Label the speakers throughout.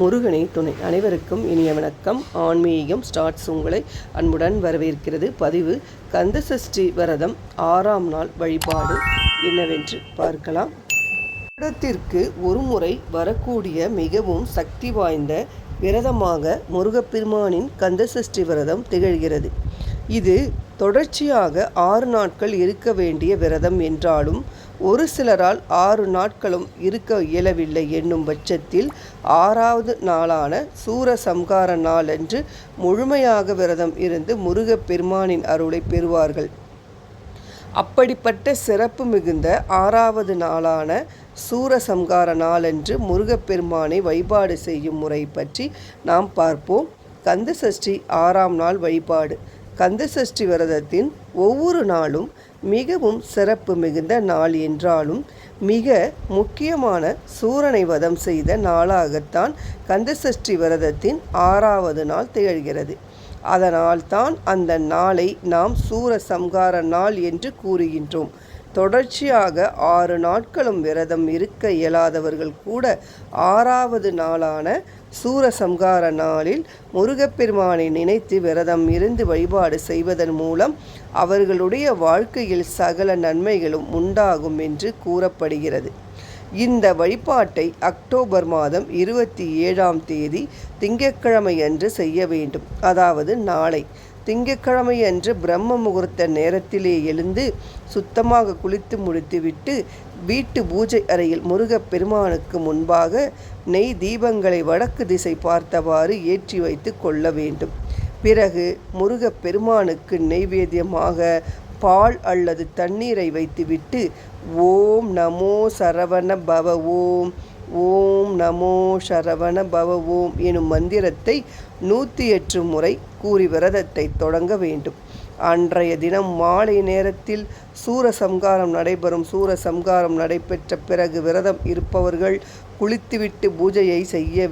Speaker 1: முருகனை துணை அனைவருக்கும் இனிய வணக்கம். ஆன்மீகம் ஸ்டார்ட்ஸ் உங்களை அன்புடன் வரவேற்கிறது. பதிவு கந்தசஷ்டி விரதம் ஆறாம் நாள் வழிபாடு என்னவென்று பார்க்கலாம். விரதத்திற்கு ஒரு முறை வரக்கூடிய மிகவும் சக்தி வாய்ந்த விரதமாக முருகப்பெருமானின் கந்தசஷ்டி விரதம் திகழ்கிறது. இது தொடர்ச்சியாக ஆறு நாட்கள் இருக்க வேண்டிய விரதம் என்றாலும் ஒரு சிலரால் ஆறு நாட்களும் இருக்க இயலவில்லை என்னும் பட்சத்தில் ஆறாவது நாளான சூர சம்கார நாளன்று முழுமையாக விரதம் இருந்து முருகப்பெருமானின் அருளை பெறுவார்கள். அப்படிப்பட்ட சிறப்பு மிகுந்த ஆறாவது நாளான சூரசம்கார நாளன்று முருகப்பெருமானை வழிபாடு செய்யும் முறை பற்றி நாம் பார்ப்போம். கந்தசஷ்டி ஆறாம் நாள் வழிபாடு. கந்தசஷ்டி விரதத்தின் ஒவ்வொரு நாளும் மிகவும் சிறப்பு மிகுந்த நாள் என்றாலும் மிக முக்கியமான சூரனை வதம் செய்த நாளாகத்தான் கந்தசஷ்டி விரதத்தின் ஆறாவது நாள் திகழ்கிறது. அதனால்தான் அந்த நாளை நாம் சூரசம்கார நாள் என்று கூறுகின்றோம். தொடர்ச்சியாக ஆறு நாட்களும் விரதம் இருக்க இயலாதவர்கள் கூட ஆறாவது நாளான சூரசம்கார நாளில் முருகப்பெருமானை நினைத்து விரதம் இருந்து வழிபாடு செய்வதன் மூலம் அவர்களுடைய வாழ்க்கையில் சகல நன்மைகளும் உண்டாகும் என்று கூறப்படுகிறது. இந்த வழிபாட்டை அக்டோபர் மாதம் இருபத்தி ஏழாம் தேதி திங்கட்கிழமை அன்று செய்ய வேண்டும். அதாவது நாளை. திங்கட்கிழமை அன்று பிரம்ம முகூர்த்த நேரத்திலே எழுந்து சுத்தமாக குளித்து முடித்துவிட்டு வீட்டு பூஜை அறையில் முருகப் பெருமானுக்கு முன்பாக நெய் தீபங்களை வடக்கு திசை பார்த்தவாறு ஏற்றி வைத்து கொள்ள வேண்டும். பிறகு முருகப் பெருமானுக்கு நெய்வேத்தியமாக பால் அல்லது தண்ணீரை வைத்துவிட்டு ஓம் நமோ சரவண பவ ஓம் ஓம் நமோ சரவண பவ ஓம் எனும் மந்திரத்தை நூற்றி எட்டு முறை கூறி விரதத்தை தொடங்க வேண்டும். அன்றைய தினம் மாலை நேரத்தில் சூரசம்காரம் நடைபெறும். சூரசம்காரம் நடைபெற்ற பிறகு விரதம் இருப்பவர்கள் குளித்துவிட்டு பூஜையை செய்ய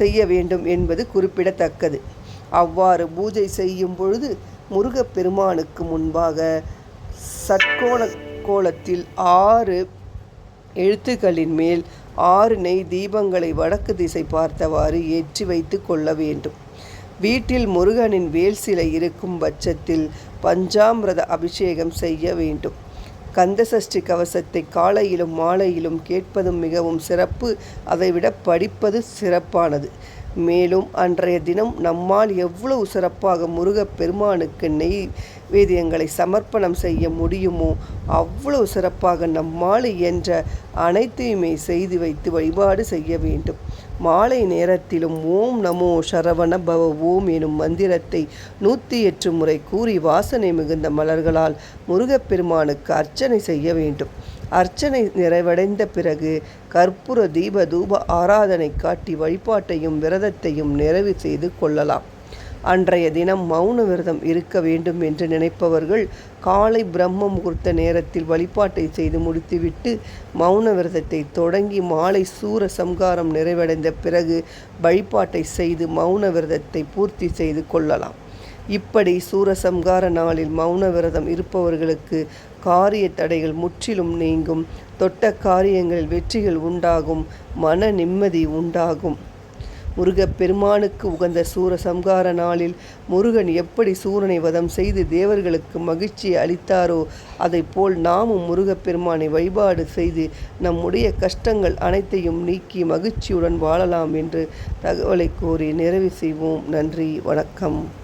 Speaker 1: செய்ய வேண்டும் என்பது குறிப்பிடத்தக்கது. அவ்வாறு பூஜை செய்யும் பொழுது முருகப்பெருமானுக்கு முன்பாக சட்கோண கோலத்தில் ஆறு எழுத்துக்களின் மேல் ஆறு நெய் தீபங்களை வடக்கு திசை பார்த்தவாறு ஏற்றி வைத்து கொள்ள வேண்டும். வீட்டில் முருகனின் வேல் சிலை இருக்கும் பட்சத்தில் பஞ்சாமிரத அபிஷேகம் செய்ய வேண்டும். கந்தசஷ்டி கவசத்தை காலையிலும் மாலையிலும் கேட்பதும் மிகவும் சிறப்பு. அதைவிட படிப்பது சிறப்பானது. மேலும் அன்றைய தினம் நம்மால் எவ்வளவு சிறப்பாக முருகப் பெருமானுக்கு நெய் வேதியங்களை சமர்ப்பணம் செய்ய முடியுமோ அவ்வளவு சிறப்பாக நம்மால் என்ற அனைத்தையுமே செய்து வைத்து வழிபாடு செய்ய வேண்டும். மாலை நேரத்திலும் ஓம் நமோ சரவண பவ ஓம் எனும் மந்திரத்தை நூற்றி எட்டு முறை கூறி வாசனை மிகுந்த மலர்களால் முருகப்பெருமானுக்கு அர்ச்சனை செய்ய வேண்டும். அர்ச்சனை நிறைவடைந்த பிறகு கற்பூர தீப தூப ஆராதனை காட்டி வழிபாட்டையும் விரதத்தையும் நிறைவு செய்து கொள்ளலாம். அன்றைய தினம் மௌன விரதம் இருக்க வேண்டும் என்று நினைப்பவர்கள் காலை பிரம்ம முகூர்த்த நேரத்தில் வழிபாட்டை செய்து முடித்துவிட்டு மௌன விரதத்தை தொடங்கி மாலை சூர சம்காரம் நிறைவடைந்த பிறகு வழிபாட்டை செய்து மௌன விரதத்தை பூர்த்தி செய்து கொள்ளலாம். இப்படி சூரசம்கார நாளில் மௌன விரதம் இருப்பவர்களுக்கு காரிய தடைகள் முற்றிலும் நீங்கும். தொட்ட காரியங்களில் வெற்றிகள் உண்டாகும். மன நிம்மதி உண்டாகும். முருகப்பெருமானுக்கு உகந்த சூரசம்கார நாளில் முருகன் எப்படி சூரனை வதம் செய்து தேவர்களுக்கு மகிழ்ச்சியை அளித்தாரோ அதை போல் நாமும் முருகப்பெருமானை வழிபாடு செய்து நம்முடைய கஷ்டங்கள் அனைத்தையும் நீக்கி மகிழ்ச்சியுடன் வாழலாம் என்று தகவலை கூறி நிறைவு செய்வோம். நன்றி வணக்கம்.